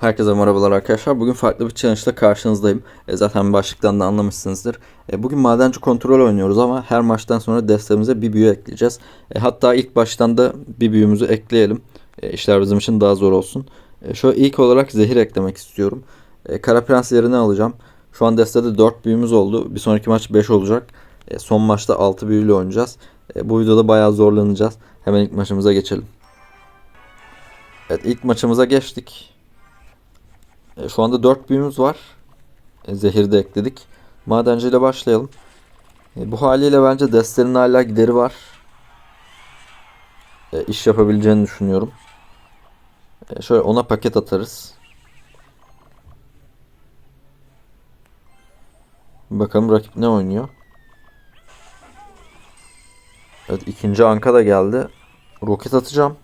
Herkese merhabalar arkadaşlar. Bugün farklı bir challenge'da karşınızdayım. E, zaten başlıktan da anlamışsınızdır. E, bugün madenci kontrol oynuyoruz ama her maçtan sonra destemize bir büyü ekleyeceğiz. E, hatta ilk baştan da bir büyümüzü ekleyelim. E, işler bizim için daha zor olsun. E, şöyle ilk olarak zehir eklemek istiyorum. E, Kara Prens yerine alacağım. Şu an destede 4 büyümüz oldu. Bir sonraki maç 5 olacak. E, son maçta 6 büyüyle oynayacağız. E, bu videoda bayağı zorlanacağız. Hemen ilk maçımıza geçelim. Evet ilk maçımıza geçtik. E, Şu anda 4 büyümüz var. E, Zehir de ekledik. Madenciyle başlayalım. E, Bu haliyle bence destenin hala gideri var. E, iş yapabileceğini düşünüyorum. E, Şöyle ona paket atarız. Bakalım rakip ne oynuyor. Evet ikinci anka da geldi. Roket atacağım.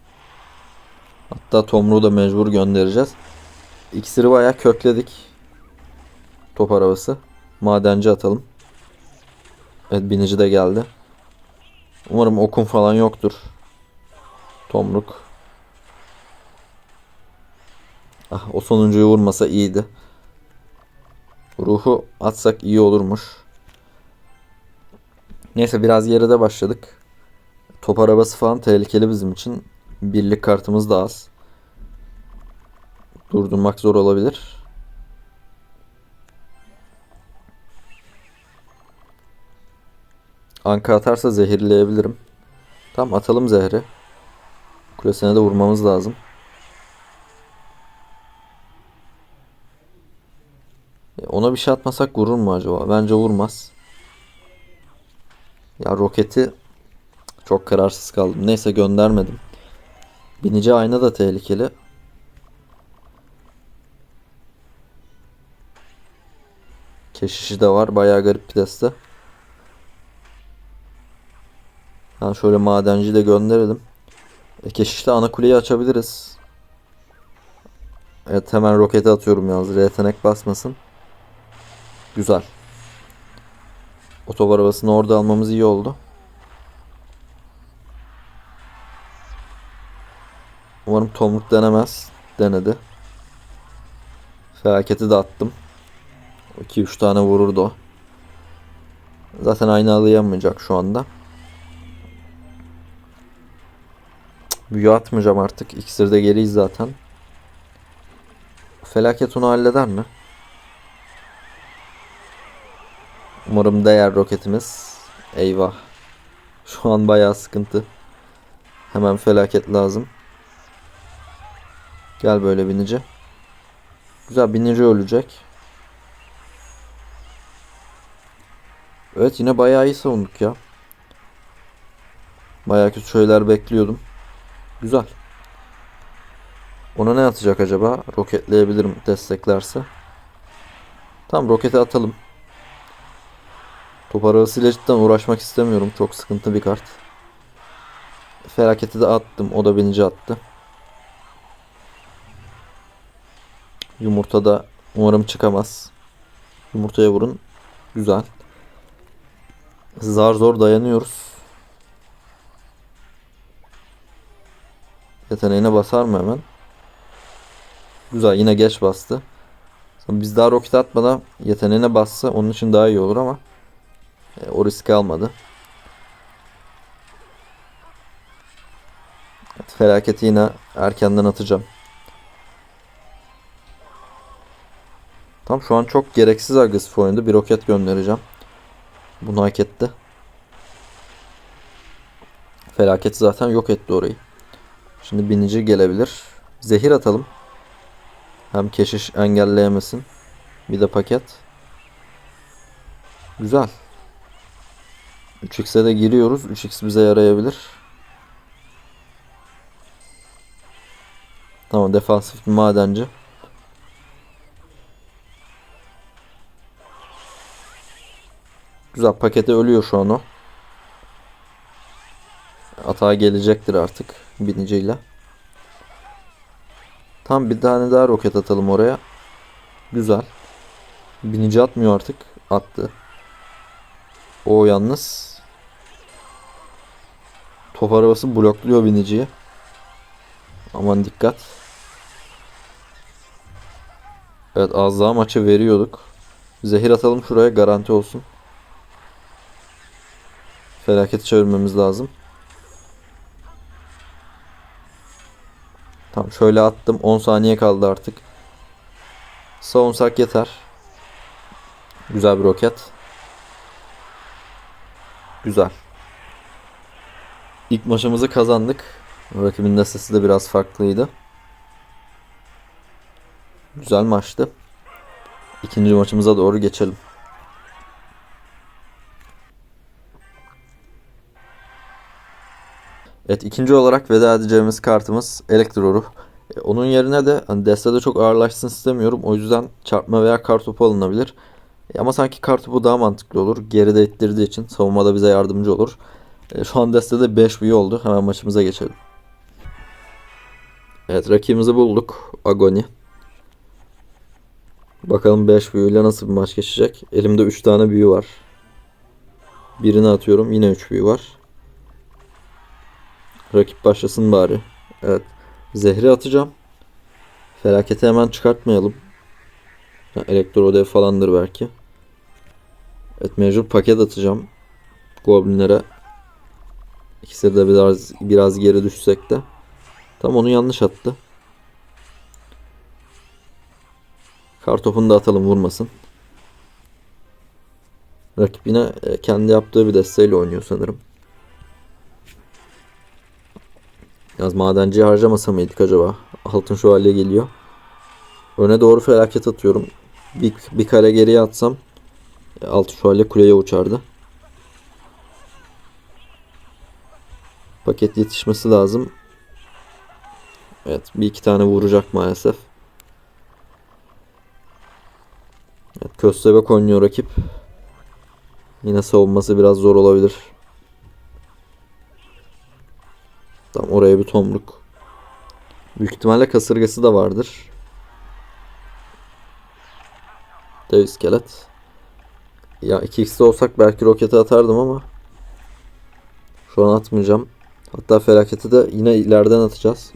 Hatta Tomruğu da mecbur göndereceğiz. İksiri bayağı kökledik. Top arabası. Madenci atalım. Evet binici de geldi. Umarım okun falan yoktur. Tomruk. Ah o sonuncuyu vurmasa iyiydi. Ruhu atsak iyi olurmuş. Neyse biraz geride başladık. Top arabası falan tehlikeli bizim için. Birlik kartımız da az. Durdurmak zor olabilir. Anka atarsa zehirleyebilirim. Tamam atalım zehri. Kulesine de vurmamız lazım. E, Ona bir şey atmasak vurur mu acaba? Bence vurmaz. Ya roketi çok kararsız kaldım. Neyse göndermedim. Binici ayna da tehlikeli. Keşişi de var. Bayağı garip bir deste. Yani şöyle madenciyi de gönderelim. E, keşişte ana kuleyi açabiliriz. Evet hemen roketi atıyorum yalnız. Yetenek basmasın. Güzel. Otobar arabasını orada almamız iyi oldu. Umarım Tomruk denemez. Denedi. Felaketi de attım. 2-3 tane vururdu o. Zaten aynı alayamayacak şu anda. Büyü atmayacağım artık. İksir de geriyiz zaten. Felaket onu halleder mi? Umarım değer roketimiz. Eyvah. Şu an bayağı sıkıntı. Hemen felaket lazım. Gel böyle binici. Güzel binici ölecek. Evet yine bayağı iyi savunduk ya. Bayağı kötü şeyler bekliyordum. Güzel. Ona ne atacak acaba? Roketleyebilirim desteklerse. Tamam roketi atalım. Top arabasıyla cidden uğraşmak istemiyorum. Çok sıkıntı bir kart. Felaketi de attım. O da binici attı. Yumurta da umarım çıkamaz. Yumurtaya vurun. Güzel. Zar zor dayanıyoruz. Yeteneğine basar mı hemen? Güzel yine geç bastı. Biz daha roket atmadan yeteneğine bassa onun için daha iyi olur ama e, o riski almadı. Evet, felaketi yine erkenden atacağım. Tam şu an çok gereksiz agresif oynadı. Bir roket göndereceğim. Bunu hak etti. Felaket zaten yok etti orayı. Şimdi binici gelebilir. Zehir atalım. Hem keşiş engelleyemesin. Bir de paket. Güzel. 3x'e de giriyoruz. 3x bize yarayabilir. Tamam defansif bir madenci. Güzel pakete ölüyor şu an o. Atağa gelecektir artık biniciyle. Tam bir tane daha roket atalım oraya. Güzel. Binici atmıyor artık. Attı. O yalnız. Top arabası blokluyor biniciyi. Aman dikkat. Evet az daha maçı veriyorduk. Zehir atalım şuraya garanti olsun. Felaketi çevirmemiz lazım. Tamam şöyle attım. 10 saniye kaldı artık. Savunsak yeter. Güzel bir roket. Güzel. İlk maçımızı kazandık. Rakibin destesi de biraz farklıydı. Güzel maçtı. İkinci maçımıza doğru geçelim. Evet ikinci olarak veda edeceğimiz kartımız Elektro Ruh. E, Onun yerine de hani destede çok ağırlaşsın istemiyorum. O yüzden çarpma veya kartopu alınabilir. E, Ama sanki kartopu daha mantıklı olur. Geride ittirdiği için savunmada bize yardımcı olur. E, Şu an destede 5 büyü oldu. Hemen maçımıza geçelim. Evet rakibimizi bulduk. Agoni. Bakalım 5 büyüyle nasıl bir maç geçecek. Elimde 3 tane büyü var. Birini atıyorum. Yine 3 büyü var. Rakip başlasın bari. Evet. Zehri atacağım. Felaketi hemen çıkartmayalım. Ha, Elektro ödev falandır belki. Evet mecbur paket atacağım. Goblinlere. İkisi de biraz biraz geri düşsek de. Tam onu yanlış attı. Kartopunu da atalım vurmasın. Rakip yine e, kendi yaptığı bir desteğiyle oynuyor sanırım. Yaz madenciyi harcamasa mıydık acaba? Altın şövalye geliyor. Öne doğru felaket atıyorum. Bir, bir kare geriye atsam e, altın şövalye kuleye uçardı. Paket yetişmesi lazım. Evet bir iki tane vuracak maalesef. Evet, köstebek oynuyor rakip. Yine savunması biraz zor olabilir. Tam oraya bir tomruk. Büyük ihtimalle kasırgası da vardır. Dev iskelet. Ya 2x'de olsak belki roketi atardım ama şu an atmayacağım. Hatta felaketi de yine ileriden atacağız.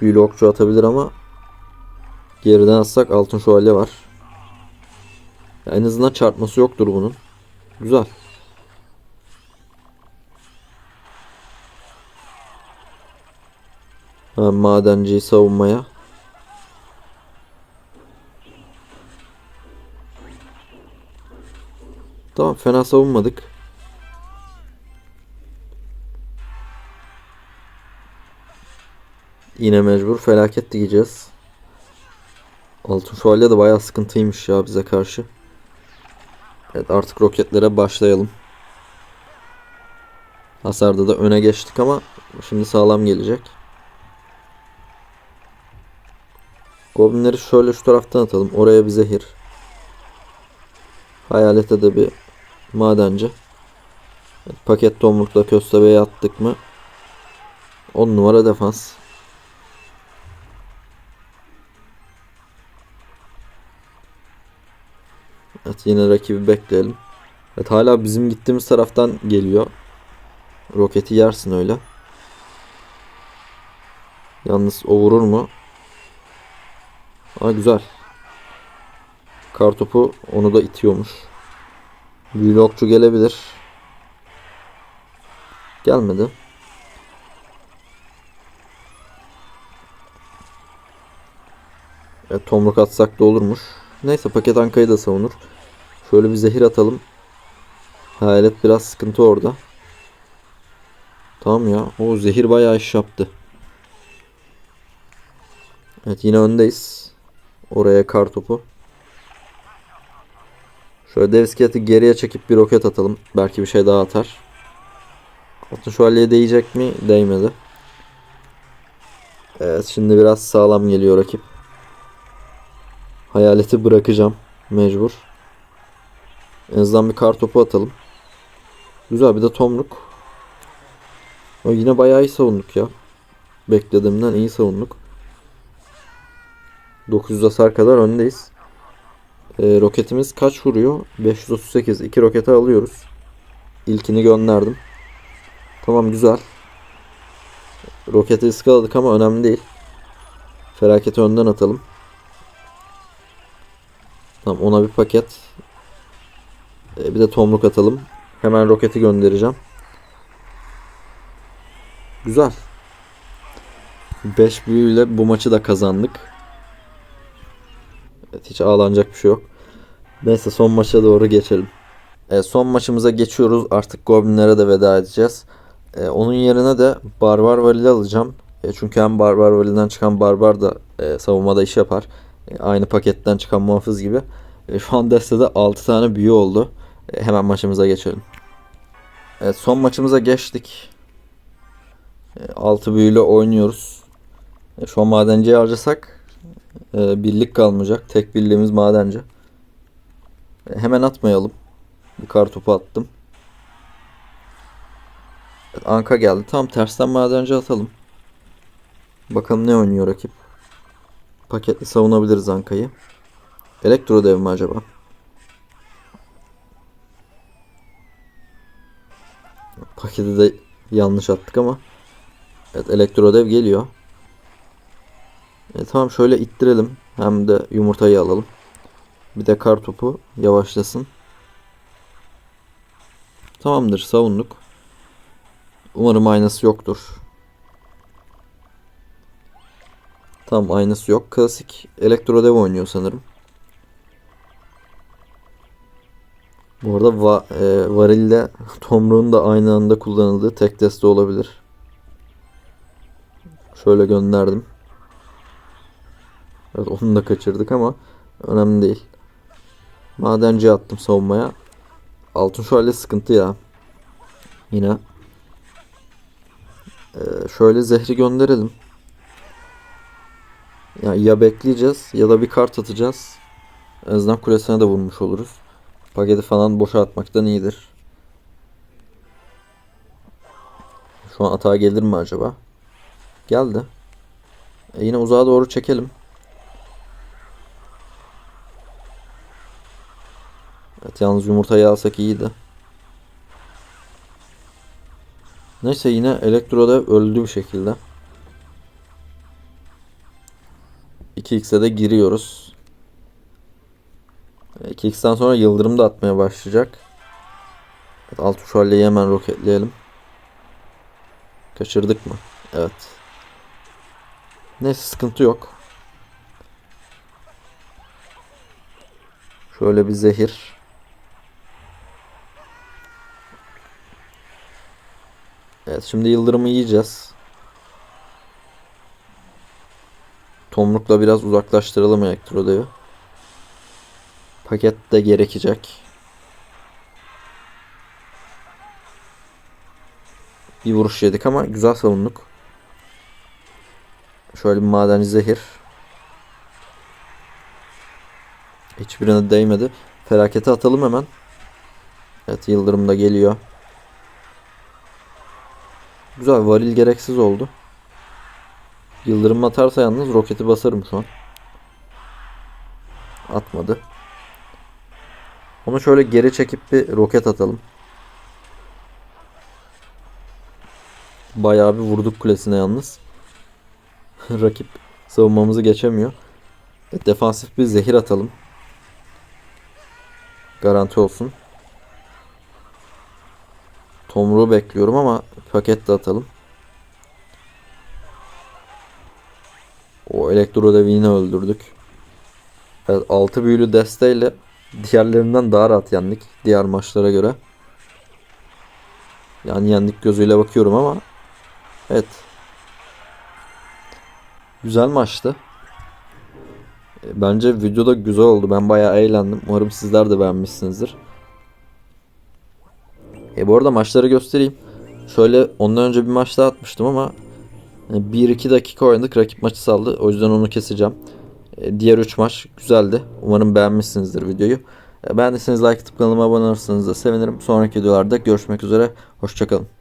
Büyülü okçu atabilir ama geriden atsak altın şövalye var. Ya en azından çarpması yoktur bunun. Güzel. Madenciyi savunmaya. Tamam fena savunmadık. Yine mecbur felaket diyeceğiz. Altın şövalye de bayağı sıkıntıymış ya bize karşı. Evet artık roketlere başlayalım. Hasarda da öne geçtik ama şimdi sağlam gelecek. Goblinleri şöyle şu taraftan atalım. Oraya bir zehir. Hayalete de bir madenci. Paket tomrukla köstebeğe attık mı 10 numara defans. Evet yine rakibi bekleyelim. Evet hala bizim gittiğimiz taraftan geliyor. Roketi yersin öyle. Yalnız o vurur mu? Aa güzel. Kartopu onu da itiyormuş. Okçu gelebilir. Gelmedi. Evet, tomruk atsak da olurmuş. Neyse paket ankayı da savunur. Şöyle bir zehir atalım. Hayalet biraz sıkıntı orada. Tamam ya. O zehir bayağı iş yaptı. Evet yine öndeyiz. Oraya kar topu. Şöyle dev iskeleti geriye çekip bir roket atalım. Belki bir şey daha atar. Altın şövalyeye değecek mi? Değmedi. Evet şimdi biraz sağlam geliyor rakip. Hayaleti bırakacağım. Mecbur. En azından bir kar topu atalım. Güzel bir de tomruk. O yine bayağı iyi savunduk ya. Beklediğimden iyi savunduk. 900 hasar kadar öndeyiz. Ee, roketimiz kaç vuruyor? 538. 2 roketi alıyoruz. İlkini gönderdim. Tamam güzel. Roketi ıskaladık ama önemli değil. Felaketi önden atalım. Tamam ona bir paket. Ee, bir de tomruk atalım. Hemen roketi göndereceğim. Güzel. 5 büyüyle bu maçı da kazandık. Evet, hiç ağlanacak bir şey yok. Neyse son maça doğru geçelim. E, son maçımıza geçiyoruz. Artık Goblinlere de veda edeceğiz. E, onun yerine de Barbar Valil'i alacağım. E, çünkü hem Barbar Valil'den çıkan Barbar da e, savunmada iş yapar. E, aynı paketten çıkan muhafız gibi. E, şu an destede 6 tane büyü oldu. E, hemen maçımıza geçelim. Evet son maçımıza geçtik. 6 büyüyle oynuyoruz. E, şu an madenciyi harcasak e, birlik kalmayacak. Tek birliğimiz madenci. E, hemen atmayalım. Bir kar topu attım. Anka geldi. Tam tersten madenci atalım. Bakalım ne oynuyor rakip. Paketli savunabiliriz Anka'yı. Elektro dev mi acaba? Paketi de yanlış attık ama. Evet elektro dev geliyor. E, tamam şöyle ittirelim. Hem de yumurtayı alalım. Bir de kar topu yavaşlasın. Tamamdır savunduk. Umarım aynası yoktur. Tamam aynası yok. Klasik elektro dev oynuyor sanırım. Bu arada va e, varilde tomruğun da aynı anda kullanıldığı tek deste olabilir. Şöyle gönderdim. Evet onu da kaçırdık ama önemli değil. Madenci attım savunmaya. Altın şöyle sıkıntı ya. Yine. Ee, şöyle zehri gönderelim. Ya, ya bekleyeceğiz ya da bir kart atacağız. En azından kulesine de vurmuş oluruz. Paketi falan boşa atmaktan iyidir. Şu an atağa gelir mi acaba? Geldi. E yine uzağa doğru çekelim. Evet yalnız yumurtayı alsak iyiydi. Neyse yine elektroda öldü bir şekilde. 2x'e de giriyoruz. 2x'ten sonra yıldırım da atmaya başlayacak. Evet, alt şövalyeyi hemen roketleyelim. Kaçırdık mı? Evet. Neyse sıkıntı yok. Şöyle bir zehir. Evet şimdi yıldırımı yiyeceğiz. Tomrukla biraz uzaklaştıralım elektrodevi. Paket de gerekecek. Bir vuruş yedik ama güzel savunduk. Şöyle bir madenci zehir. Hiçbirine değmedi. Felakete atalım hemen. Evet yıldırım da geliyor. Güzel varil gereksiz oldu. Yıldırım atarsa yalnız roketi basarım şu an. Atmadı. Onu şöyle geri çekip bir roket atalım. Bayağı bir vurduk kulesine yalnız. Rakip savunmamızı geçemiyor. Evet, defansif bir zehir atalım. Garanti olsun. Tomruğu bekliyorum ama paket de atalım. O elektro devi yine öldürdük. Evet 6 büyülü desteyle diğerlerinden daha rahat yendik. Diğer maçlara göre. Yani yendik gözüyle bakıyorum ama evet. Güzel maçtı. E, bence videoda güzel oldu. Ben bayağı eğlendim. Umarım sizler de beğenmişsinizdir. E bu arada maçları göstereyim. Şöyle ondan önce bir maç daha atmıştım ama 1-2 dakika oynadık rakip maçı saldı. O yüzden onu keseceğim. E, diğer 3 maç güzeldi. Umarım beğenmişsinizdir videoyu. E, beğendiyseniz like atıp kanalıma abone olursanız da sevinirim. Sonraki videolarda görüşmek üzere. Hoşçakalın.